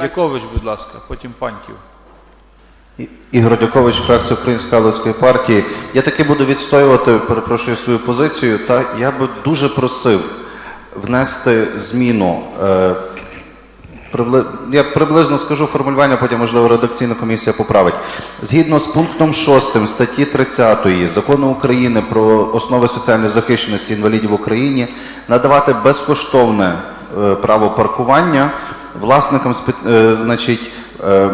Дякович, будь ласка, потім Паньків. Ігор Дякович, фракція Української Галицької партії. Я таки буду відстоювати, перепрошую свою позицію. Та я би дуже просив внести зміну. Е, я приблизно скажу формулювання, потім, можливо, редакційна комісія поправить. Згідно з пунктом 6 статті 30 закону України про основи соціальної захищеності інвалідів в Україні надавати безкоштовне е, право паркування власникам е, значить, е,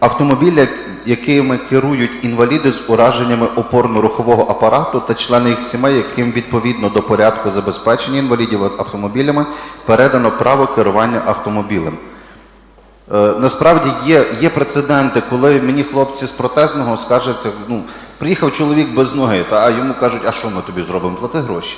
автомобіля, якими керують інваліди з ураженнями опорно-рухового апарату та члени їх сімей, яким відповідно до порядку забезпечення інвалідів автомобілями передано право керування автомобілем. Е, насправді є, є прецеденти, коли мені хлопці з протезного скаржаться, ну, приїхав чоловік без ноги, та, а йому кажуть, а що ми тобі зробимо? Плати гроші.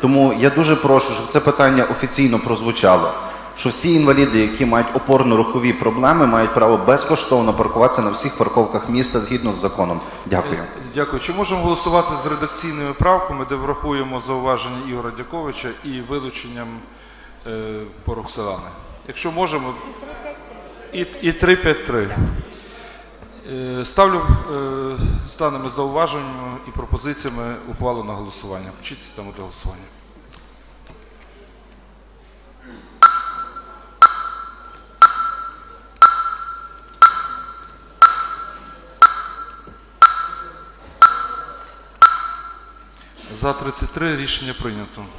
Тому я дуже прошу, щоб це питання офіційно прозвучало. Що всі інваліди, які мають опорно-рухові проблеми, мають право безкоштовно паркуватися на всіх парковках міста згідно з законом. Дякую. Дякую. Чи можемо голосувати з редакційними правками, де врахуємо зауваження Ігоря Дяковича і вилученням е, по Роксолани? Якщо можемо. І, і 353. Е, ставлю е, з даними зауваженнями і пропозиціями ухвалу на голосування. Включіть систему для голосування. За 33 рішення прийнято.